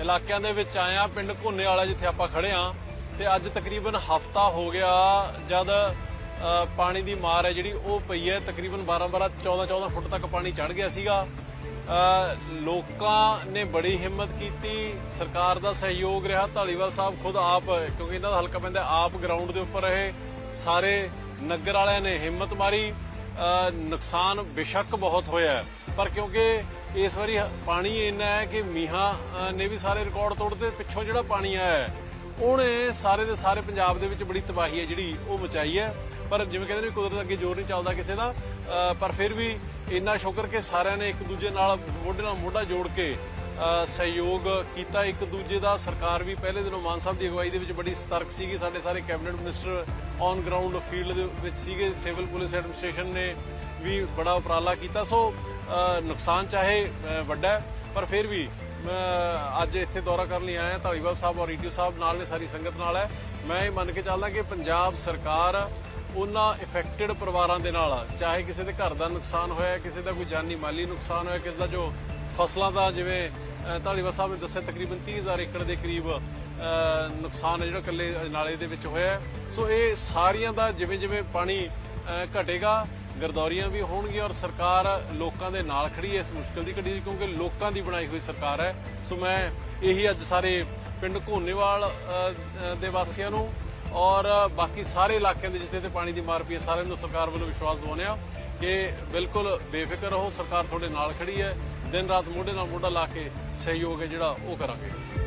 ਇਲਾਕਿਆਂ ਦੇ ਵਿੱਚ ਆਇਆ ਪਿੰਡ ਘੋਨੇ ਵਾਲਾ ਜਿੱਥੇ ਆਪਾਂ ਖੜੇ ਆ, ਤੇ ਅੱਜ ਤਕਰੀਬਨ ਹਫਤਾ ਹੋ ਗਿਆ ਜਦ ਪਾਣੀ ਦੀ ਮਾਰ ਹੈ ਜਿਹੜੀ ਉਹ ਪਈ ਹੈ। ਤਕਰੀਬਨ 12 12 14 14 ਫੁੱਟ ਤੱਕ ਪਾਣੀ ਚੜ ਗਿਆ ਸੀਗਾ। ਲੋਕਾਂ ਨੇ ਬੜੀ ਹਿੰਮਤ ਕੀਤੀ। ਸਰਕਾਰ ਦਾ ਸਹਿਯੋਗ ਰਿਹਾ। ਢਾਲੀਵਾਲ ਸਾਹਿਬ ਖੁਦ ਆਪ, ਕਿਉਂਕਿ ਇਹਨਾਂ ਦਾ ਹਲਕਾ ਪੈਂਦਾ ਆਪ ਗਰਾਊਂਡ ਦੇ ਉੱਪਰ ਰਹੇ। ਸਾਰੇ ਨਗਰ ਵਾਲਿਆਂ ਨੇ ਹਿੰਮਤ ਮਾਰੀ। ਨੁਕਸਾਨ ਬੇਸ਼ੱਕ ਬਹੁਤ ਹੋਇਆ ਪਰ ਕਿਉਂਕਿ ਇਸ ਵਾਰੀ ਪਾਣੀ ਇੰਨਾ ਹੈ ਕਿ ਮੀਹਾਂ ਨੇ ਵੀ ਸਾਰੇ ਰਿਕਾਰਡ ਤੋੜਦੇ ਪਿੱਛੋਂ ਜਿਹੜਾ ਪਾਣੀ ਆਇਆ ਹੈ, ਉਹਨੇ ਸਾਰੇ ਦੇ ਸਾਰੇ ਪੰਜਾਬ ਦੇ ਵਿੱਚ ਬੜੀ ਤਬਾਹੀ ਹੈ ਜਿਹੜੀ ਉਹ ਮਚਾਈ ਹੈ। ਪਰ ਜਿਵੇਂ ਕਹਿੰਦੇ ਨੇ ਕੁਦਰਤ ਅੱਗੇ ਜ਼ੋਰ ਨਹੀਂ ਚੱਲਦਾ ਕਿਸੇ ਦਾ ਪਰ ਫਿਰ ਵੀ ਇੰਨਾ ਸ਼ੁਕਰ ਕਿ ਸਾਰਿਆਂ ਨੇ ਇੱਕ ਦੂਜੇ ਨਾਲ ਮੋਢੇ ਨਾਲ ਮੋਢਾ ਜੋੜ ਕੇ ਸਹਿਯੋਗ ਕੀਤਾ। ਇੱਕ ਦੂਜੇ ਦਾ ਸਰਕਾਰ ਵੀ ਪਹਿਲੇ ਦਿਨੋਂ ਮਾਨ ਸਾਹਿਬ ਦੀ ਅਗਵਾਈ ਦੇ ਵਿੱਚ ਬੜੀ ਸਤਰਕ ਸੀਗੀ। ਸਾਡੇ ਸਾਰੇ cabinet minister on ground field ਦੇ ਵਿੱਚ ਸੀਗੇ। ਸਿਵਲ ਪੁਲਿਸ ਐਡਮਿਨਿਸਟ੍ਰੇਸ਼ਨ ਨੇ ਵੀ ਬੜਾ ਉਪਰਾਲਾ ਕੀਤਾ। ਸੋ ਨੁਕਸਾਨ ਚਾਹੇ ਵੱਡਾ ਪਰ ਫਿਰ ਵੀ ਮੈਂ ਅੱਜ ਇੱਥੇ ਦੌਰਾ ਕਰਨ ਲਈ ਆਇਆ ਧਾਲੀਵਾਲ ਸਾਹਿਬ ਔਰ ਈਟੀਓ ਸਾਹਿਬ ਨਾਲ ਨੇ, ਸਾਰੀ ਸੰਗਤ ਨਾਲ ਹੈ। ਮੈਂ ਇਹ ਮੰਨ ਕੇ ਚੱਲਦਾ ਕਿ ਪੰਜਾਬ ਸਰਕਾਰ ਉਹਨਾਂ ਇਫੈਕਟਡ ਪਰਿਵਾਰਾਂ ਦੇ ਨਾਲ ਚਾਹੇ ਕਿਸੇ ਦੇ ਘਰ ਦਾ ਨੁਕਸਾਨ ਹੋਇਆ, ਕਿਸੇ ਦਾ ਕੋਈ ਜਾਨੀ ਮਾਲੀ ਨੁਕਸਾਨ ਹੋਇਆ, ਕਿਸੇ ਦਾ ਜੋ ਫਸਲਾਂ ਦਾ ਜਿਵੇਂ ਧਾਲੀਵਾਲ ਸਾਹਿਬ ਨੇ ਦੱਸਿਆ, ਤਕਰੀਬਨ 30000 ਏਕੜ ਦੇ ਕਰੀਬ ਨੁਕਸਾਨ ਹੈ ਜਿਹੜਾ ਕੱਲੇ ਨਾਲੇ ਦੇ ਵਿੱਚ ਹੋਇਆ ਸੋ ਇਹ ਸਾਰੀਆਂ ਦਾ ਜਿਵੇਂ ਜਿਵੇਂ ਪਾਣੀ ਘਟੇਗਾ ਗਰਦੌਰੀਆਂ ਵੀ ਹੋਣਗੀਆਂ ਔਰ ਸਰਕਾਰ ਲੋਕਾਂ ਦੇ ਨਾਲ ਖੜੀ ਹੈ ਇਸ ਮੁਸ਼ਕਲ ਦੀ ਘੜੀ 'ਚ ਕਿਉਂਕਿ ਲੋਕਾਂ ਦੀ ਬਣਾਈ ਹੋਈ ਸਰਕਾਰ ਹੈ। ਸੋ ਮੈਂ ਇਹੀ ਅੱਜ ਸਾਰੇ ਪਿੰਡ ਘੋਨੇਵਾਲ ਦੇ ਵਾਸੀਆਂ ਨੂੰ ਔਰ ਬਾਕੀ ਸਾਰੇ ਇਲਾਕਿਆਂ ਦੇ ਜਿੱਥੇ ਤੇ ਪਾਣੀ ਦੀ ਮਾਰ ਪਈ ਹੈ, ਸਾਰਿਆਂ ਨੂੰ ਸਰਕਾਰ ਵੱਲੋਂ ਵਿਸ਼ਵਾਸ ਦਿਵਾਉਂਦੇ ਆ ਕਿ ਬਿਲਕੁਲ ਬੇਫਿਕਰ ਰਹੋ। ਸਰਕਾਰ ਤੁਹਾਡੇ ਨਾਲ ਖੜੀ ਹੈ। ਦਿਨ ਰਾਤ ਮੋਢੇ ਨਾਲ ਮੋਢਾ ਲਾ ਕੇ ਸਹਿਯੋਗ ਹੈ ਜਿਹੜਾ ਉਹ ਕਰਾਂਗੇ।